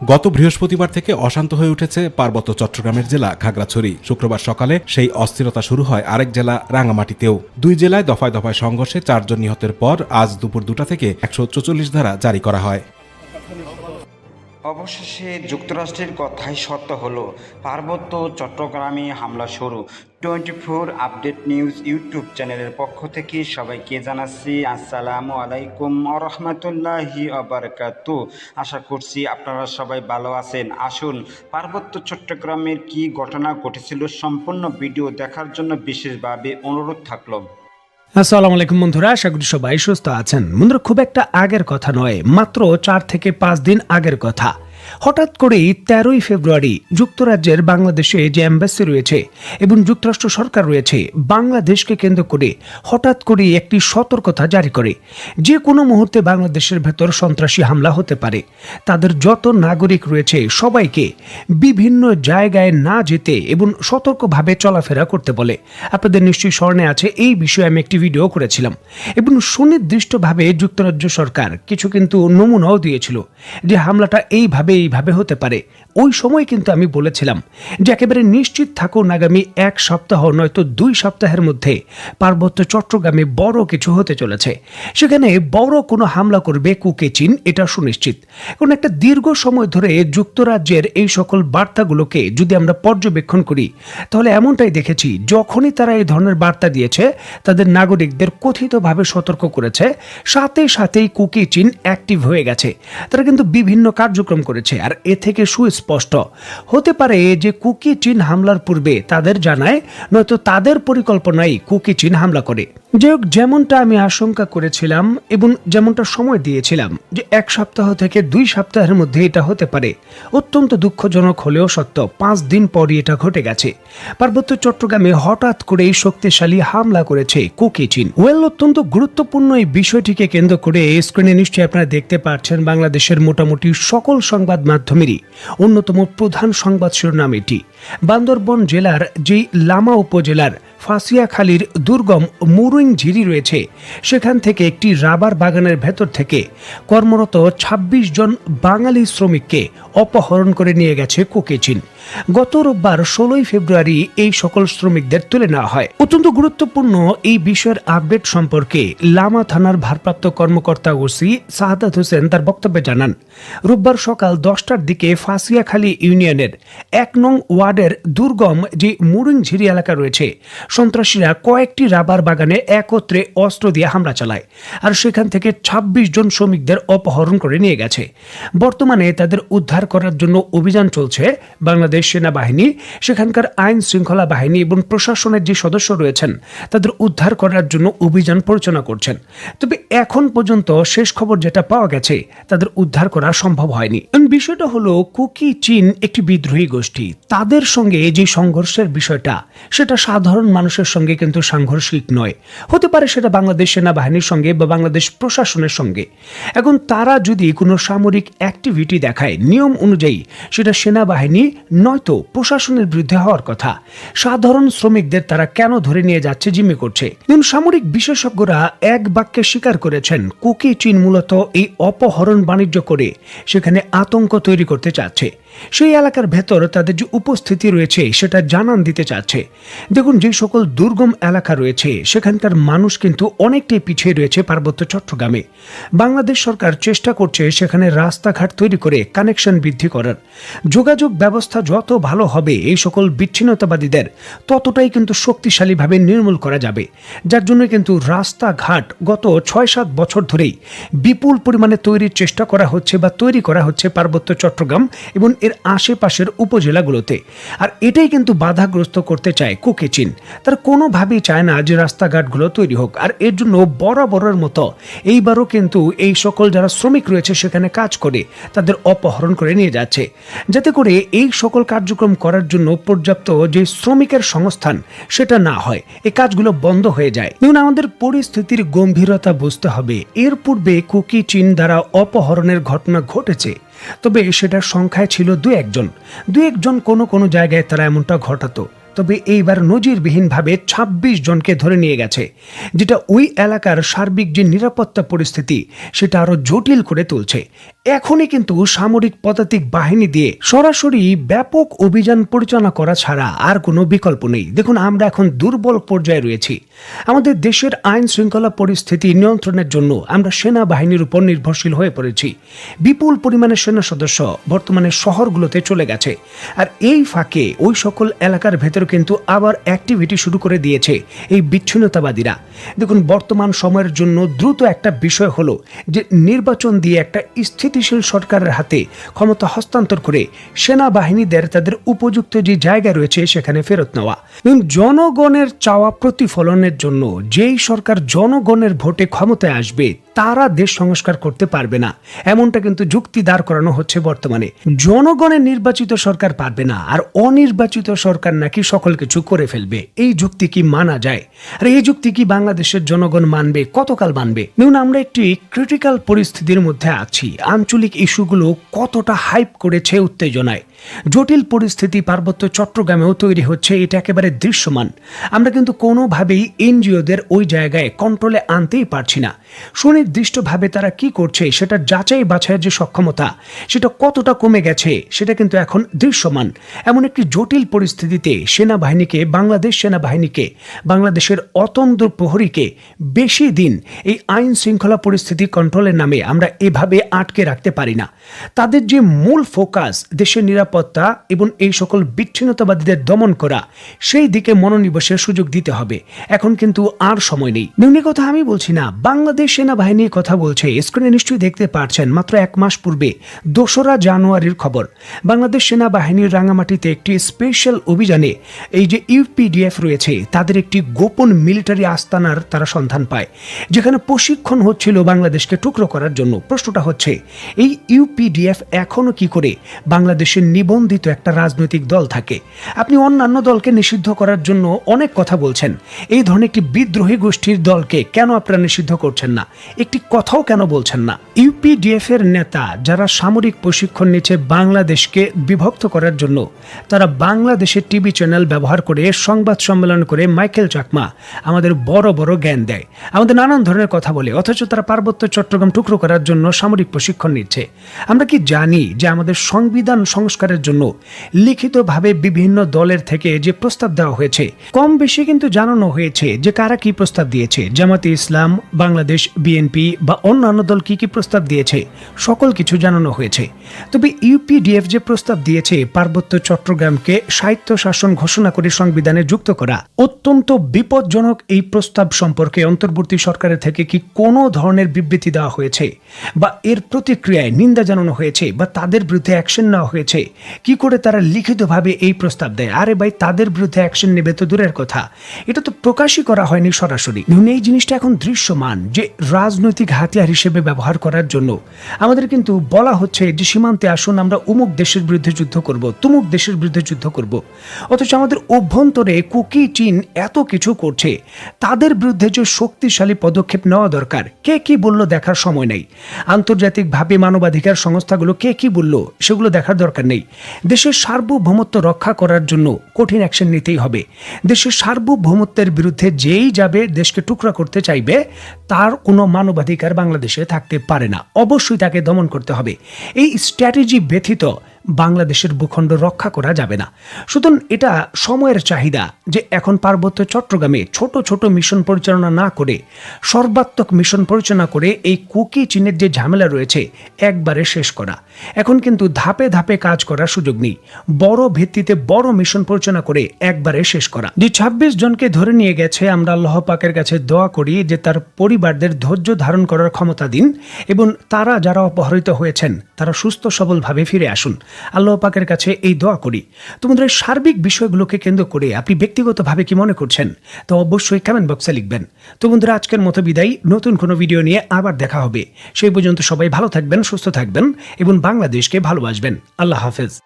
গত বৃহস্পতিবার থেকে অশান্ত হয়ে উঠেছে পার্বত্য চট্টগ্রামের জেলা খাগড়াছড়ি। শুক্রবার সকালে সেই অস্থিরতা শুরু হয় আরেক জেলা রাঙামাটিতেও দুই জেলায় দফায় দফায় সংঘর্ষে চারজন নিহতের পর আজ দুপুর দুটা থেকে একশো ধারা জারি করা হয়। অবশেষে যুক্তরাষ্ট্রের কথাই সত্য হলো, পার্বত্য চট্টগ্রামে হামলা শুরু। Twenty four update news YouTube চ্যানেলের পক্ষ থেকে সবাইকে জানাচ্ছি, আসসালামু আলাইকুম রহমতুল্লাহি আবরকাতু আশা করছি আপনারা সবাই ভালো আছেন। আসুন, পার্বত্য চট্টগ্রামের কি ঘটনা ঘটেছিল সম্পূর্ণ ভিডিও দেখার জন্য বিশেষভাবে অনুরোধ থাকল। আসসালামু আলাইকুম বন্ধুরা, আশা করি সবাই সুস্থ আছেন। বন্ধুরা, খুব একটা আগের কথা নয়, মাত্র চার থেকে পাঁচ দিন আগের কথা। হঠাৎ করেই তেরোই ফেব্রুয়ারি যুক্তরাজ্যের বাংলাদেশে যে অ্যাম্বাসি রয়েছে এবং যুক্তরাষ্ট্র সরকার রয়েছে, বাংলাদেশকে কেন্দ্র করে হঠাৎ করেই একটি সতর্কতা জারি করে। যে কোনো মুহূর্তে বাংলাদেশের ভেতর সন্ত্রাসী হামলা হতে পারে। তাদের যত নাগরিক রয়েছে, সবাইকে বিভিন্ন জায়গায় না যেতে এবং সতর্কভাবে চলাফেরা করতে বলে। আপনাদের নিশ্চয়ই স্মরণে আছে, এই বিষয়ে আমি একটি ভিডিও করেছিলাম এবং সুনির্দিষ্টভাবে যুক্তরাজ্য সরকার কিছু কিন্তু নমুনাও দিয়েছিল যে হামলাটা এইভাবে এইভাবে হতে পারে। ওই সময় কিন্তু আমি বলেছিলাম যে একেবারে নিশ্চিত থাকুন আগামী এক সপ্তাহ নয়তো দুই সপ্তাহের মধ্যে পার্বত্য চট্টগ্রামে বড় কিছু হতে চলেছে। সেখানে বড় কোনো হামলা করবে কুকে চীন, এটা সুনিশ্চিত। কারণ একটা দীর্ঘ সময় ধরে যুক্তরাজ্যের এই সকল বার্তাগুলোকে যদি আমরা পর্যবেক্ষণ করি, তাহলে এমনটাই দেখেছি, যখনই তারা এই ধরনের বার্তা দিয়েছে, তাদের নাগরিকদের কথিতভাবে সতর্ক করেছে। সাথে সাথেই কুকি চীন অ্যাক্টিভ হয়ে গেছে। তারা কিন্তু বিভিন্ন কার্যক্রম করেছে। আর এ থেকে সুস্পষ্ট। হতে পারে যে কুকি চীন হামলার পূর্বে তাদের জানায়, নয়তো তাদের পরিকল্পনায় কুকি চীন হামলা করে। যাই হোক যেমনটা আমি আশঙ্কা করেছিলাম এবং যেমনটা সময় দিয়েছিলাম যে এক সপ্তাহ থেকে দুই সপ্তাহের মধ্যে এটা হতে পারে, অত্যন্ত দুঃখজনক হলেও সত্য, পাঁচ দিন পরই এটা ঘটে গেছে। পার্বত্য চট্টগ্রামে হঠাৎ করেই শক্তিশালী হামলা করেছে কুকি চীন। ওয়েল, অত্যন্ত গুরুত্বপূর্ণ এই বিষয়টিকে কেন্দ্র করে স্ক্রিনে নিশ্চয়ই আপনারা দেখতে পাচ্ছেন বাংলাদেশের মোটামুটি সকল সংবাদ মাধ্যমেরই অন্যতম প্রধান সংবাদ শিরোনাম এটি। বান্দরবন জেলার যেই লামা উপজেলার ফাঁসিয়াখালীর দুর্গম মুরুইং ঝিরি রয়েছে। সেখান থেকে একটি রাবার বাগানের ভেতর থেকে কর্মরত ২৬ জন বাঙালি শ্রমিককে অপহরণ করে নিয়ে গেছে কুকেচিন। গত রোববার ষোলোই ফেব্রুয়ারি এই সকল শ্রমিকদের তুলে নেওয়া হয়। অত্যন্ত গুরুত্বপূর্ণ এই বিষয়ের আপডেট সম্পর্কে লামা থানার ভারপ্রাপ্ত কর্মকর্তা ওসি সাহাদাত হোসেন তার বক্তব্যে জানান। রোববার সকাল দশটার দিকে ফাঁসিয়াখালী ইউনিয়নের এক নং ওয়ার্ডের দুর্গম যে মুরুং ঝিরি এলাকা রয়েছে, সন্ত্রাসীরা কয়েকটি রাবার বাগানে একত্রে অস্ত্র দিয়ে হামলা চালায় আর সেখান থেকে ২৬ জন শ্রমিকদের অপহরণ করে নিয়ে গেছে। বর্তমানে তাদের উদ্ধার করার জন্য অভিযান চলছে বাংলাদেশ সেনাবাহিনী, সেখানকার আইন শৃঙ্খলা বাহিনী এবং প্রশাসনের যে সদস্য রয়েছেন, তাদের উদ্ধার করার জন্য অভিযান পরিচালনা করছেন। তবে এখন পর্যন্ত শেষ খবর যেটা পাওয়া গেছে, তাদের উদ্ধার করা সম্ভব হয়নি। বিষয়টা হলো, কুকি চীন একটি বিদ্রোহী গোষ্ঠী। তাদের সঙ্গে যে সংঘর্ষের বিষয়টা, সেটা সাধারণ মানুষের সঙ্গে কিন্তু সাংঘর্ষিক নয়। হতে পারে সেটা বাংলাদেশ সেনাবাহিনীর সঙ্গে বা বাংলাদেশ প্রশাসনের সঙ্গে। এখন তারা যদি কোনো সামরিক অ্যাক্টিভিটি দেখায়, নিয়ম অনুযায়ী সেটা সেনাবাহিনী নয়তো প্রশাসনের বিরুদ্ধে হওয়ার কথা। সাধারণ শ্রমিকদের তারা কেন ধরে নিয়ে যাচ্ছে, জিম্মি করছে? সামরিক বিশেষজ্ঞরা এক বাক্যে স্বীকার করেছেন, কুকি চীন মূলত এই অপহরণ বাণিজ্য করে সেখানে আতঙ্ক তৈরি করতে চাচ্ছে। সেই এলাকার ভেতর তাদের যে উপস্থিতি রয়েছে, সেটা জানান দিতে চাচ্ছে। দেখুন, যে সকল দুর্গম এলাকা রয়েছে, সেখানকার মানুষ কিন্তু অনেকটাই পিছিয়ে রয়েছে পার্বত্য চট্টগ্রামে। বাংলাদেশ সরকার চেষ্টা করছে সেখানে রাস্তাঘাট তৈরি করে কানেকশন বৃদ্ধি করার। যোগাযোগ ব্যবস্থা যত ভালো হবে, এই সকল বিচ্ছিন্নতাবাদীদের ততটাই কিন্তু শক্তিশালীভাবে নির্মূল করা যাবে। যার জন্য কিন্তু রাস্তাঘাট গত ছয় সাত বছর ধরেই বিপুল পরিমাণে তৈরির চেষ্টা করা হচ্ছে বা তৈরি করা হচ্ছে পার্বত্য চট্টগ্রাম এবং এর আশেপাশের উপজেলাগুলোতে। আর এটাই কিন্তু বাধাগ্রস্ত করতে চায় কুকি চীন। তার কোনোভাবেই চায় না যে রাস্তাঘাটগুলো তৈরি হোক। আর এর জন্য বরাবরের মতো এইবারও কিন্তু এই সকল যারা শ্রমিক রয়েছে সেখানে কাজ করে, তাদের অপহরণ করে নিয়ে যাচ্ছে। যাতে করে এই সকল কার্যক্রম করার জন্য পর্যাপ্ত যে শ্রমিকের সংস্থান, সেটা না হয়। এই কাজগুলো বন্ধ হয়ে যায়। দেখুন আমাদের পরিস্থিতির গম্ভীরতা বুঝতে হবে। এর পূর্বে কুকি চীন দ্বারা অপহরণের ঘটনা ঘটেছে। তবে সেটার সংখ্যায় ছিল দু একজন। দু একজন কোনো কোনো জায়গায় তারা এমনটা ঘটাতো। তবে এইবার নজিরবিহীনভাবে ২৬ জনকে ধরে নিয়ে গেছে, যেটা ওই এলাকার সার্বিক যে নিরাপত্তা পরিস্থিতি, সেটা আরও জটিল করে তুলছে। এখনই কিন্তু সামরিক পদাতিক বাহিনী দিয়ে সরাসরি ব্যাপক অভিযান পরিচালনা করা ছাড়া আর কোনো বিকল্প নেই। দেখুন, আমরা এখন দুর্বল পর্যায়ে রয়েছি। আমাদের দেশের আইন শৃঙ্খলা পরিস্থিতি নিয়ন্ত্রণের জন্য আমরা সেনাবাহিনীর উপর নির্ভরশীল হয়ে পড়েছি। বিপুল পরিমাণে সেনা সদস্য বর্তমানে শহরগুলোতে চলে গেছে। আর এই ফাঁকে ওই সকল এলাকার ভেতর কিন্তু আবার অ্যাক্টিভিটি শুরু করে দিয়েছে এই বিচ্ছিন্নতাবাদীরা। দেখুন, বর্তমান সময়ের জন্য দ্রুত একটা বিষয় হলো যে নির্বাচন দিয়ে একটা স্থিতিশীল সরকারের হাতে ক্ষমতা হস্তান্তর করে সেনাবাহিনীদের তাদের উপযুক্ত যে জায়গা রয়েছে সেখানে ফেরত নেওয়া। এবং জনগণের চাওয়া প্রতিফলনের জন্য যেই সরকার জনগণের ভোটে ক্ষমতায় আসবে তারা দেশ সংস্কার করতে পারবে না। এমনটা কিন্তু যুক্তি দাঁড় করানো হচ্ছে বর্তমানে। জনগণের নির্বাচিত সরকার পারবে না, আর অনির্বাচিত সরকার নাকি সকল কিছু করে ফেলবে। এই যুক্তি কি মানা যায়? আর এই যুক্তি কি বাংলাদেশের জনগণ মানবে? কতকাল মানবে? দেখুন, আমরা একটি ক্রিটিক্যাল পরিস্থিতির মধ্যে আছি। আঞ্চলিক ইস্যুগুলো কতটা হাইপ করেছে উত্তেজনায়। জটিল পরিস্থিতি পার্বত্য চট্টগ্রামেও তৈরি হচ্ছে, এটা একেবারে দৃশ্যমান। আমরা কিন্তু কোনোভাবেই এনজিওদের ওই জায়গায় কন্ট্রোলে আনতেই পারছি না। সুনির্দিষ্টভাবে তারা কি করছে, সেটা যাচাই বাছাইয়ের যে সক্ষমতা, সেটা কতটা কমে গেছে, সেটা কিন্তু এখন দৃশ্যমান। এমন একটি জটিল পরিস্থিতিতে সেনাবাহিনীকে, বাংলাদেশ সেনাবাহিনীকে, বাংলাদেশের অতন্ত্র প্রহরীকে বেশি দিন এই আইন শৃঙ্খলা পরিস্থিতি কন্ট্রোলের নামে আমরা এভাবে আটকে রাখতে পারি না। তাদের যে মূল ফোকাস দেশের নিরাপত্তা এবং এই সকল বিচ্ছিন্নতাবাদীদের দমন করা, সেই দিকে মনোনিবেশের সুযোগ দিতে হবে। এখন কিন্তু আর সময় নেই। নিম্ন কথা আমি বলছি না। বাংলাদেশ সেনাবাহিনীর কথা বলছে। স্ক্রিনে নিশ্চয়ই দেখতে পারছেন, মাত্র এক মাস পূর্বে দোসরা জানুয়ারির খবর। বাংলাদেশ সেনাবাহিনীর রাঙামাটিতে একটি স্পেশাল অভিযানে এই যে ইউপিডিএফ রয়েছে, তাদের একটি গোপন মিলিটারি আস্তানার তারা সন্ধান পায়, যেখানে প্রশিক্ষণ হচ্ছিল বাংলাদেশকে টুকরো করার জন্য। প্রশ্নটা হচ্ছে, এই ইউপিডিএফ এখনও কি করে বাংলাদেশের নিবন্ধিত একটা রাজনৈতিক দল থাকে। আপনি অন্যান্য দলকে নিষিদ্ধ করার জন্য অনেক কথা বলছেন। এই ধরনের একটি বিদ্রোহী গোষ্ঠীর দলকে কেন আপনারা নিষিদ্ধ করছেন না? একটি কথাও কেন বলছেন না? ইউপিডিএফ এর নেতা যারা সামরিক প্রশিক্ষণ নিচ্ছে বাংলাদেশকে বিভক্ত করার জন্য, তারা বাংলাদেশের টিভি চ্যানেল ব্যবহার করে সংবাদ সম্মেলন করে মাইকেল চাকমা আমাদের বড় বড় জ্ঞান দেয়। আমাদের নানান ধরনের কথা বলে, অথচ তারা পার্বত্য চট্টগ্রাম টুকরো করার জন্য সামরিক প্রশিক্ষণ নিচ্ছে। আমরা কি জানি যে আমাদের সংবিধান সংস্কারের জন্য লিখিতভাবে বিভিন্ন দলের থেকে যে প্রস্তাব দেওয়া হয়েছে, কম বেশি কিন্তু জানানো হয়েছে যে কারা কি প্রস্তাব দিয়েছে। জামাতে ইসলাম, বাংলাদেশ, বিএনপি বা অন্যান্য দল কি কি প্রস্তাব দিয়েছে, সকল কিছু জানানো হয়েছে। তবে ইউপিডিএফ যে প্রস্তাব দিয়েছে, পার্বত্য চট্টগ্রামকে সাহিত্য শাসন ঘোষণা করে সংবিধানে যুক্ত করা, অত্যন্ত বিপজ্জনক এই প্রস্তাব সম্পর্কে অন্তর্বর্তী সরকারের থেকে কি কোনো ধরনের বিবৃতি দেওয়া হয়েছে বা এর প্রতিক্রিয়ায় নিন্দা জানানো হয়েছে বা তাদের বিরুদ্ধে অ্যাকশন নেওয়া হয়েছে কি করে তারা লিখিতভাবে এই প্রস্তাব দেয়? আরে ভাই, তাদের বিরুদ্ধে অ্যাকশন নেবে তো দূরের কথা। এটা তো প্রকাশই করা হয়নি সরাসরি। এই জিনিসটা এখন দৃশ্যমান যে রাজনৈতিক হাতিয়ার হিসেবে ব্যবহার করার জন্য। আমাদের কিন্তু বলা হচ্ছে যে সীমান্তে আসুন, আমরা উমুক দেশের বিরুদ্ধে যুদ্ধ করব, তুমুক দেশের বিরুদ্ধে যুদ্ধ করব। অথচ আমাদের অভ্যন্তরে কুকি, চীন এত কিছু করছে। তাদের বিরুদ্ধে যে শক্তিশালী পদক্ষেপ নেওয়া দরকার, কে কি বলল দেখার সময় নেই। আন্তর্জাতিকভাবে মানবাধিকার সংস্থাগুলো কে কি বলল, সেগুলো দেখার দরকার নেই। দেশের সার্বভৌমত্ব রক্ষা করার জন্য কঠিন অ্যাকশন নিতেই হবে। দেশের সার্বভৌমত্বের বিরুদ্ধে যেই যাবে, দেশকে টুকরা করতে চাইবে, তার কোনো মানবাধিকার বাংলাদেশে থাকতে পারে না। অবশ্যই তাকে দমন করতে হবে। এই স্ট্র্যাটেজি ব্যথিত বাংলাদেশের ভূখণ্ড রক্ষা করা যাবে না। সুতরাং এটা সময়ের চাহিদা যে এখন পার্বত্য চট্টগ্রামে ছোট ছোট মিশন পরিচালনা না করে, সর্বাত্মক মিশন পরিচালনা করে এই কুকি চীনের যে ঝামেলা রয়েছে, একবারে শেষ করা। এখন কিন্তু ধাপে ধাপে কাজ করার সুযোগ নেই। বড় ভিত্তিতে বড় মিশন পরিচালনা করে একবারে শেষ করা। যে ছাব্বিশ জনকে ধরে নিয়ে গেছে, আমরা আল্লাহ পাকের কাছে দোয়া করি যে তার পরিবারদের ধৈর্য ধারণ করার ক্ষমতা দিন এবং তারা যারা অপহৃত হয়েছেন, তারা সুস্থ সবলভাবে ফিরে আসুন। আল্লাহ পাকের কাছে এই দোয়া করি। তোমাদের সার্বিক বিষয়গুলোকে কেন্দ্র করে আপনি ব্যক্তিগতভাবে কি মনে করছেন? তো অবশ্যই কমেন্ট বক্সে লিখবেন। তো বন্ধুরা, আজকের মতো বিদায়। নতুন কোনো ভিডিও নিয়ে আবার দেখা হবে। সেই পর্যন্ত সবাই ভালো থাকবেন, সুস্থ থাকবেন এবং বাংলাদেশকে ভালোবাসবেন। আল্লাহ হাফেজ।